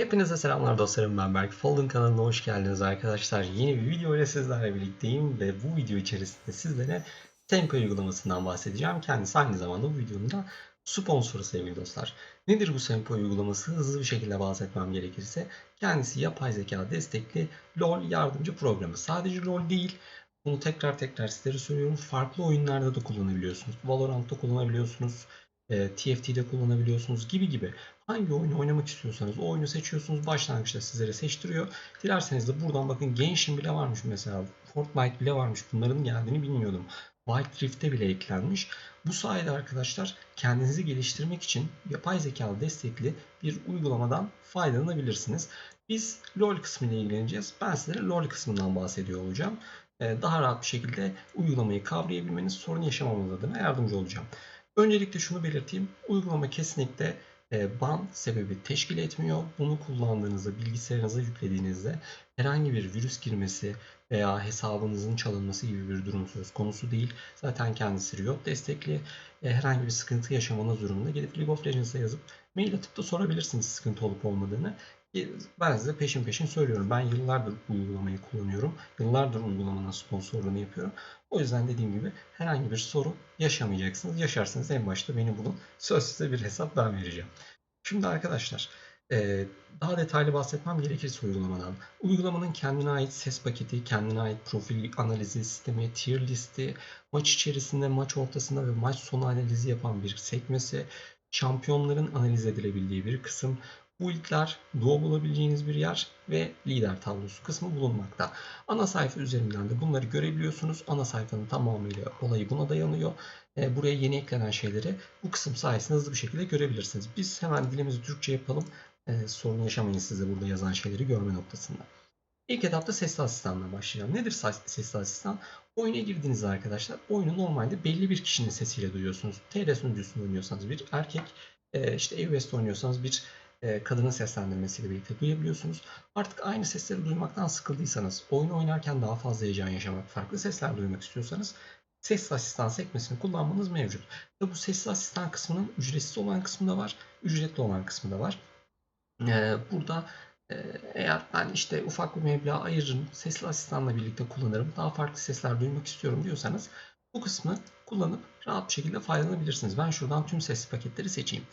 Hepinize selamlar dostlarım ben Berk. Folding kanalına hoş geldiniz arkadaşlar. Yeni bir video ile sizlerle birlikteyim ve bu video içerisinde sizlere Tempo uygulamasından bahsedeceğim. Kendisi aynı zamanda bu videonun da sponsoru sevgili dostlar. Nedir bu Tempo uygulaması? Hızlı bir şekilde bahsetmem gerekirse kendisi yapay zeka destekli LoL yardımcı programı. Sadece LoL değil, bunu tekrar tekrar sizlere söylüyorum. Farklı oyunlarda da kullanabiliyorsunuz. Valorant'ta kullanabiliyorsunuz. E, TFT'de kullanabiliyorsunuz gibi gibi. Hangi oyunu oynamak istiyorsanız o oyunu seçiyorsunuz. Başlangıçta sizlere seçtiriyor. Dilerseniz de buradan bakın Genshin bile varmış mesela. Fortnite bile varmış. Bunların geldiğini bilmiyordum. Wild Rift'e bile eklenmiş. Bu sayede arkadaşlar kendinizi geliştirmek için yapay zekalı destekli bir uygulamadan faydalanabilirsiniz. Biz LoL kısmıyla ilgileneceğiz. Ben sizlere LoL kısmından bahsediyor olacağım. Ee, Daha rahat bir şekilde uygulamayı kavrayabilmeniz, sorun yaşamamanız adına yardımcı olacağım. Öncelikle şunu belirteyim. Uygulama kesinlikle e, ban sebebi teşkil etmiyor. Bunu kullandığınızda, bilgisayarınıza yüklediğinizde herhangi bir virüs girmesi veya hesabınızın çalınması gibi bir durum söz konusu değil. Zaten kendisi Riot destekli. E, herhangi bir sıkıntı yaşamanız durumunda gelip League of Legends'a yazıp mail atıp da sorabilirsiniz sıkıntı olup olmadığını. E, Ben size peşin peşin söylüyorum. Ben yıllardır bu uygulamayı kullanıyorum. Yıllardır uygulamanın sponsorluğunu yapıyorum. O yüzden dediğim gibi herhangi bir sorun yaşamayacaksınız. Yaşarsanız en başta beni bulun. Söz size bir hesap ben vereceğim. Şimdi arkadaşlar eee, daha detaylı bahsetmem gerekirse uygulamadan. Uygulamanın kendine ait ses paketi, kendine ait profil analizi sistemi, tier listi, maç içerisinde, maç ortasında ve maç sonu analizi yapan bir sekmesi, şampiyonların analiz edilebildiği bir kısım, build'ler, duo bulabileceğiniz bir yer ve lider tablosu kısmı bulunmakta. Ana sayfa üzerinden de bunları görebiliyorsunuz. Ana sayfanın tamamıyla olayı buna dayanıyor. E, buraya yeni eklenen şeyleri bu kısım sayesinde hızlı bir şekilde görebilirsiniz. Biz hemen dilimizi Türkçe yapalım. E, sorun yaşamayın size burada yazan şeyleri görme noktasında. İlk etapta sesli asistanla başlayalım. Nedir ses- sesli asistan? Oyuna girdiğinizde arkadaşlar oyunu normalde belli bir kişinin sesiyle duyuyorsunuz. TR sunucusunda oynuyorsanız bir erkek, e, işte iOS'te oynuyorsanız bir e, kadının seslendirmesiyle birlikte duyabiliyorsunuz. Artık aynı sesleri duymaktan sıkıldıysanız, oyunu oynarken daha fazla heyecan yaşamak, farklı sesler duymak istiyorsanız sesli asistan sekmesini kullanmanız mevcut. Ve bu sesli asistan kısmının ücretsiz olan kısmı da var, ücretli olan kısmı da var. Ee, burada e, eğer ben işte ufak bir meblağ ayırırım, sesli asistanla birlikte kullanırım, daha farklı sesler duymak istiyorum diyorsanız bu kısmı kullanıp rahat bir şekilde faydalanabilirsiniz. Ben şuradan tüm sesli paketleri seçeyim.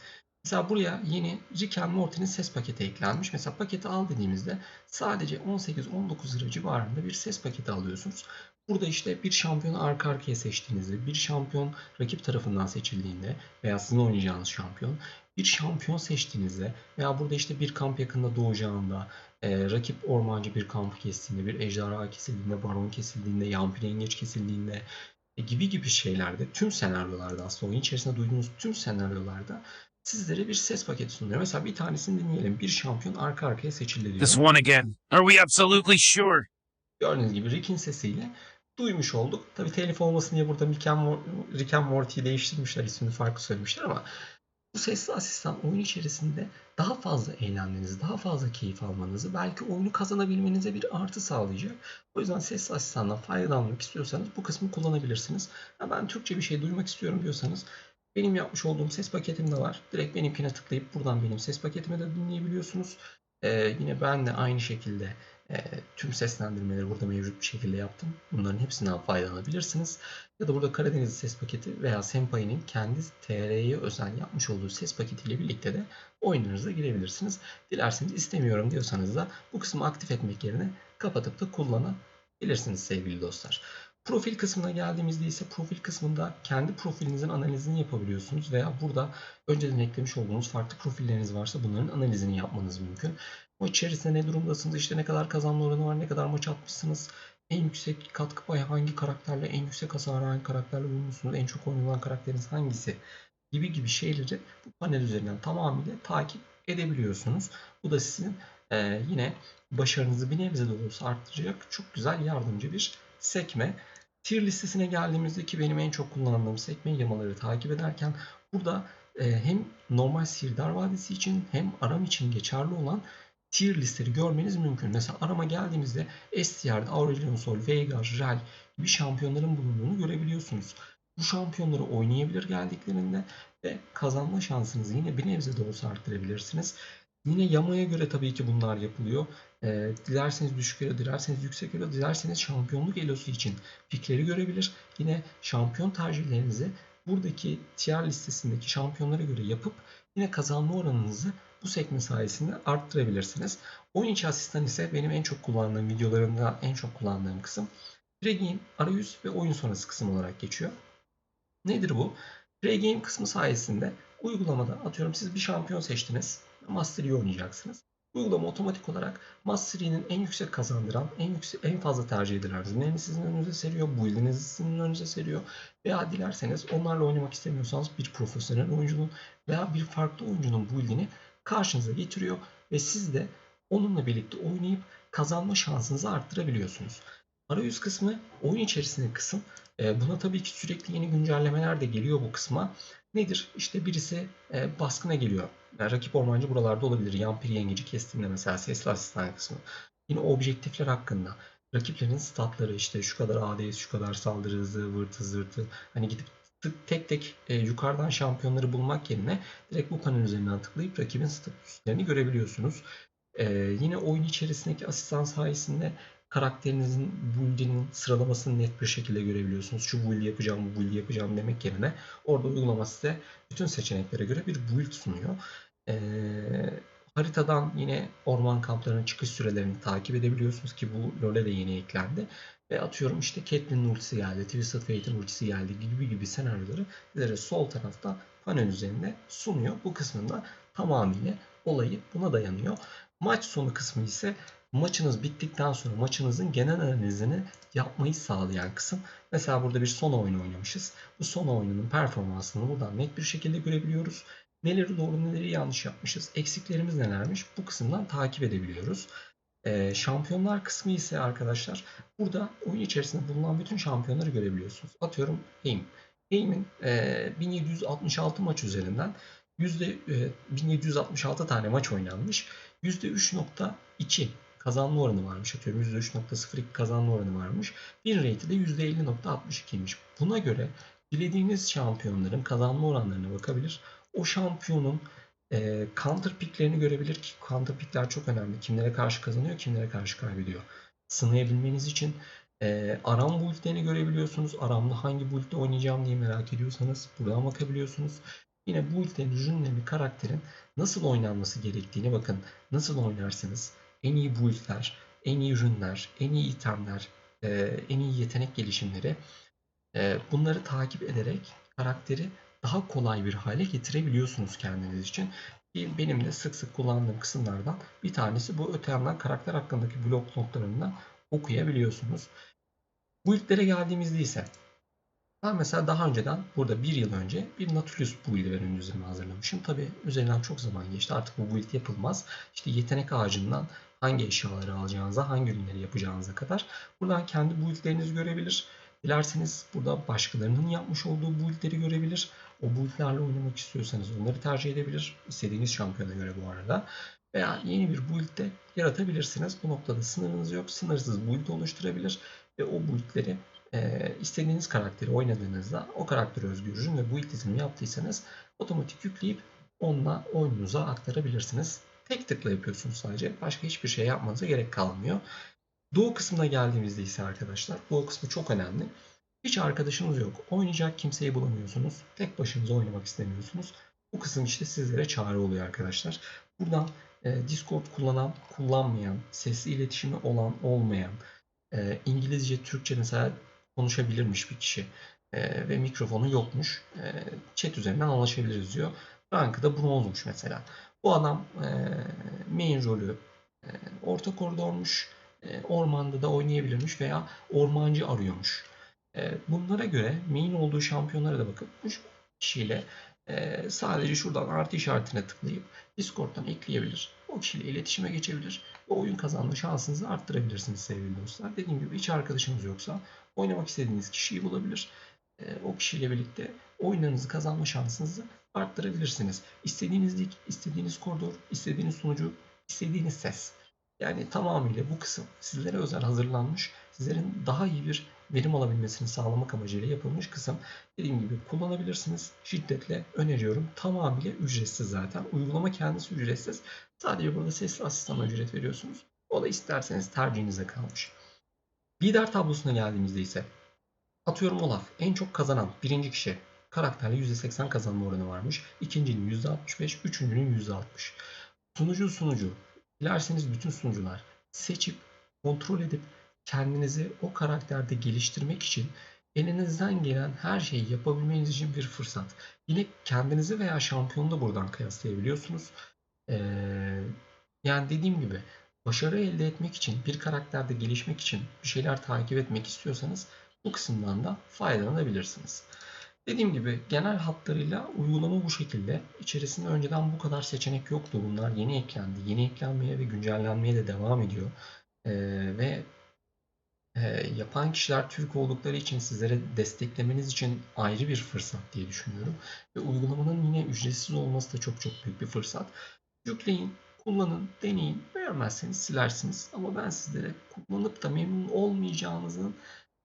Mesela buraya yeni Rick and Morty'nin ses paketi eklenmiş. Mesela paketi al dediğimizde sadece 18-19 lira civarında bir ses paketi alıyorsunuz. Burada işte bir şampiyonu arka arkaya seçtiğinizde, bir şampiyon rakip tarafından seçildiğinde veya sizin oynayacağınız şampiyon, bir şampiyon seçtiğinizde veya burada işte bir kamp yakında doğacağında, e, rakip ormancı bir kampı kestiğinde, bir ejderha kesildiğinde, baron kesildiğinde, yampir yengeç kesildiğinde e, gibi gibi şeylerde, tüm senaryolarda aslında oyun içerisinde duyduğunuz tüm senaryolarda sizlere bir ses paketi sunuyor. Mesela bir tanesini dinleyelim. Bir şampiyon arka arkaya seçildi diyor. This one again. Are we absolutely sure? Gördüğünüz gibi Rick'in sesiyle duymuş olduk. Tabii telif olmasın diye burada Rick and, Morty'yi değiştirmişler. ismini farklı söylemişler ama bu sesli asistan oyun içerisinde daha fazla eğlenmenizi, daha fazla keyif almanızı, belki oyunu kazanabilmenize bir artı sağlayacak. O yüzden sesli asistandan faydalanmak istiyorsanız bu kısmı kullanabilirsiniz. Ha ben Türkçe bir şey duymak istiyorum diyorsanız benim yapmış olduğum ses paketim de var. Direkt benimkine tıklayıp buradan benim ses paketimi de dinleyebiliyorsunuz. Ee, yine ben de aynı şekilde e, tüm seslendirmeleri burada mevcut bir şekilde yaptım. Bunların hepsinden faydalanabilirsiniz. Ya da burada Karadeniz ses paketi veya Senpai'nin kendi TR'ye özel yapmış olduğu ses paketiyle birlikte de oyunlarınıza girebilirsiniz. Dilerseniz istemiyorum diyorsanız da bu kısmı aktif etmek yerine kapatıp da kullanabilirsiniz sevgili dostlar. Profil kısmına geldiğimizde ise profil kısmında kendi profilinizin analizini yapabiliyorsunuz veya burada önceden eklemiş olduğunuz farklı profilleriniz varsa bunların analizini yapmanız mümkün. Maç içerisinde ne durumdasınız, işte ne kadar kazanma oranı var, ne kadar maç atmışsınız, en yüksek katkı payı hangi karakterle, en yüksek hasarı hangi karakterle bulmuşsunuz, en çok oynanan karakteriniz hangisi gibi gibi şeyleri bu panel üzerinden tamamıyla takip edebiliyorsunuz. Bu da sizin eee, yine başarınızı bir nebze de olsa arttıracak çok güzel yardımcı bir sekme. Tier listesine geldiğimizde ki benim en çok kullandığım sekme yamaları takip ederken burada e, hem normal Sirdar Vadisi için hem aram için geçerli olan tier listeleri görmeniz mümkün. Mesela arama geldiğimizde STR'de Aurelion Sol, Veigar, Rel gibi şampiyonların bulunduğunu görebiliyorsunuz. Bu şampiyonları oynayabilir geldiklerinde ve kazanma şansınızı yine bir nebze de olsa arttırabilirsiniz. Yine yamaya göre tabii ki bunlar yapılıyor. Ee, dilerseniz düşük elo, dilerseniz yüksek elo, dilerseniz şampiyonluk elosu için pikleri görebilir. Yine şampiyon tercihlerinizi buradaki tier listesindeki şampiyonlara göre yapıp yine kazanma oranınızı bu sekme sayesinde arttırabilirsiniz. Oyun içi asistan ise benim en çok kullandığım videolarımda en çok kullandığım kısım pregame, arayüz ve oyun sonrası kısım olarak geçiyor. Nedir bu? Pregame kısmı sayesinde uygulamada atıyorum siz bir şampiyon seçtiniz. Master oynayacaksınız. Uygulama otomatik olarak Master en yüksek kazandıran, en yüksek, en fazla tercih edilen ürünlerini sizin önünüze seriyor. Build'inizi sizin önünüze seriyor. Veya dilerseniz onlarla oynamak istemiyorsanız bir profesyonel oyuncunun veya bir farklı oyuncunun build'ini karşınıza getiriyor ve siz de onunla birlikte oynayıp kazanma şansınızı arttırabiliyorsunuz. Arayüz kısmı oyun içerisindeki kısım. E, Buna tabii ki sürekli yeni güncellemeler de geliyor bu kısma. Nedir? İşte birisi e, baskına geliyor. Yani rakip ormancı buralarda olabilir. Yampiri yengeci kestiğinde mesela sesli asistan kısmı. Yine objektifler hakkında. Rakiplerin statları işte şu kadar ADS, şu kadar saldırı hızı, vırtı zırtı. Hani gidip tek tek e, yukarıdan şampiyonları bulmak yerine direkt bu panel üzerinden tıklayıp rakibin statüslerini görebiliyorsunuz. E, yine oyun içerisindeki asistan sayesinde karakterinizin build'inin sıralamasını net bir şekilde görebiliyorsunuz. Şu build yapacağım, bu build yapacağım demek yerine orada uygulama size bütün seçeneklere göre bir build sunuyor. Ee, haritadan yine orman kamplarının çıkış sürelerini takip edebiliyorsunuz ki bu LoL'e de yeni eklendi. Ve atıyorum işte Caitlyn'in ultisi geldi, Twisted Fate'in ultisi geldi gibi gibi senaryoları sizlere sol tarafta panel üzerinde sunuyor. Bu kısmında tamamıyla olayı buna dayanıyor. Maç sonu kısmı ise maçınız bittikten sonra maçınızın genel analizini yapmayı sağlayan kısım. Mesela burada bir son oyunu oynamışız. Bu son oyunun performansını buradan net bir şekilde görebiliyoruz. Neleri doğru neleri yanlış yapmışız, eksiklerimiz nelermiş bu kısımdan takip edebiliyoruz. Ee, şampiyonlar kısmı ise arkadaşlar burada oyun içerisinde bulunan bütün şampiyonları görebiliyorsunuz. Atıyorum Heim. Heim'in e, 1766 maç üzerinden yüzde e, 1766 tane maç oynanmış. %3.2 kazanma oranı varmış. Atıyorum %3.02 kazanma oranı varmış. Win rate'i de %50.62'ymiş. Buna göre dilediğiniz şampiyonların kazanma oranlarına bakabilir. O şampiyonun e, counter picklerini görebilir ki counter pickler çok önemli. Kimlere karşı kazanıyor, kimlere karşı kaybediyor. Sınayabilmeniz için e, Aram build'lerini görebiliyorsunuz. Aram'da hangi build'de oynayacağım diye merak ediyorsanız buradan bakabiliyorsunuz. Yine build'lerin, ürünlerin, karakterin nasıl oynanması gerektiğini bakın. Nasıl oynarsınız? En iyi build'ler, en iyi ürünler, en iyi itemler, e, en iyi yetenek gelişimleri e, bunları takip ederek karakteri daha kolay bir hale getirebiliyorsunuz kendiniz için. Benim de sık sık kullandığım kısımlardan bir tanesi bu. Öte yandan karakter hakkındaki blog notlarından okuyabiliyorsunuz. Build'lere geldiğimizde ise ben mesela daha önceden burada bir yıl önce bir Nautilus build'i ben ön üzerime hazırlamışım. Tabi üzerinden çok zaman geçti. Artık bu build yapılmaz. İşte yetenek ağacından hangi eşyaları alacağınıza, hangi ürünleri yapacağınıza kadar buradan kendi build'lerinizi görebilir. Dilerseniz burada başkalarının yapmış olduğu build'leri görebilir. O build'lerle oynamak istiyorsanız onları tercih edebilir. İstediğiniz şampiyona göre bu arada. Veya yeni bir build de yaratabilirsiniz. Bu noktada sınırınız yok. Sınırsız build oluşturabilir ve o build'leri e, istediğiniz karakteri oynadığınızda o karakteri özgü ve build dizimi yaptıysanız otomatik yükleyip onunla oyununuza aktarabilirsiniz. Tek tıkla yapıyorsunuz sadece. Başka hiçbir şey yapmanıza gerek kalmıyor. Doğu kısmına geldiğimizde ise arkadaşlar Doğu kısmı çok önemli. Hiç arkadaşınız yok. Oynayacak kimseyi bulamıyorsunuz. Tek başınıza oynamak istemiyorsunuz. Bu kısım işte sizlere çare oluyor arkadaşlar. Buradan e, Discord kullanan, kullanmayan, sesli iletişimi olan, olmayan, e, İngilizce, Türkçe mesela konuşabilirmiş bir kişi e, ve mikrofonu yokmuş. E, chat üzerinden anlaşabiliriz diyor. Rankı da bronzmuş mesela. Bu adam e, main rolü e, orta koridormuş. E, ormanda da oynayabilirmiş veya ormancı arıyormuş. E, bunlara göre main olduğu şampiyonlara da bakıp kişiyle e, sadece şuradan artı işaretine tıklayıp Discord'dan ekleyebilir. O kişiyle iletişime geçebilir ve oyun kazanma şansınızı arttırabilirsiniz sevgili dostlar. Dediğim gibi hiç arkadaşınız yoksa oynamak istediğiniz kişiyi bulabilir. E, o kişiyle birlikte oyunlarınızı kazanma şansınızı arttırabilirsiniz. İstediğiniz lig, istediğiniz koridor, istediğiniz sunucu, istediğiniz ses. Yani tamamıyla bu kısım sizlere özel hazırlanmış, sizlerin daha iyi bir verim alabilmesini sağlamak amacıyla yapılmış kısım. Dediğim gibi kullanabilirsiniz. Şiddetle öneriyorum. Tamamıyla ücretsiz zaten. Uygulama kendisi ücretsiz. Sadece burada sesli asistana ücret veriyorsunuz. O da isterseniz tercihinize kalmış. Lider tablosuna geldiğimizde ise atıyorum Olaf en çok kazanan birinci kişi karakterle %80 kazanma oranı varmış. İkincinin %65, üçüncünün %60. Sunucu sunucu. Dilerseniz bütün sunucular seçip kontrol edip kendinizi o karakterde geliştirmek için elinizden gelen her şeyi yapabilmeniz için bir fırsat. Yine kendinizi veya şampiyonu da buradan kıyaslayabiliyorsunuz. Ee, yani dediğim gibi başarı elde etmek için, bir karakterde gelişmek için bir şeyler takip etmek istiyorsanız bu kısımdan da faydalanabilirsiniz. Dediğim gibi genel hatlarıyla uygulama bu şekilde. İçerisinde önceden bu kadar seçenek yoktu. Bunlar yeni eklendi. Yeni eklenmeye ve güncellenmeye de devam ediyor. Ee, ve e, yapan kişiler Türk oldukları için sizlere desteklemeniz için ayrı bir fırsat diye düşünüyorum. Ve uygulamanın yine ücretsiz olması da çok çok büyük bir fırsat. Yükleyin, kullanın, deneyin. Beğenmezseniz silersiniz. Ama ben sizlere kullanıp da memnun olmayacağınızın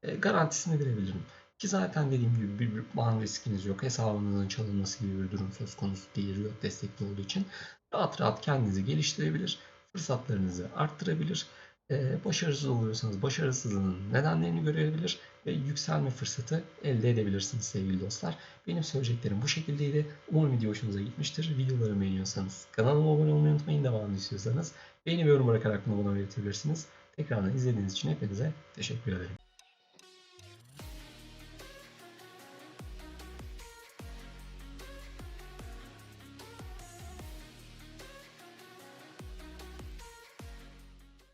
e, garantisini verebilirim. Ki zaten dediğim gibi bir, bir ban riskiniz yok. Hesabınızın çalınması gibi bir durum söz konusu değil Riot destekli olduğu için. Rahat rahat kendinizi geliştirebilir. Fırsatlarınızı arttırabilir. Ee, başarısız oluyorsanız başarısızlığının nedenlerini görebilir ve yükselme fırsatı elde edebilirsiniz sevgili dostlar. Benim söyleyeceklerim bu şekildeydi. Umarım video hoşunuza gitmiştir. Videolarımı beğeniyorsanız kanalıma abone olmayı unutmayın. Devamını istiyorsanız beğeni ve yorum bırakarak bana bunu belirtebilirsiniz. Tekrardan izlediğiniz için hepinize teşekkür ederim.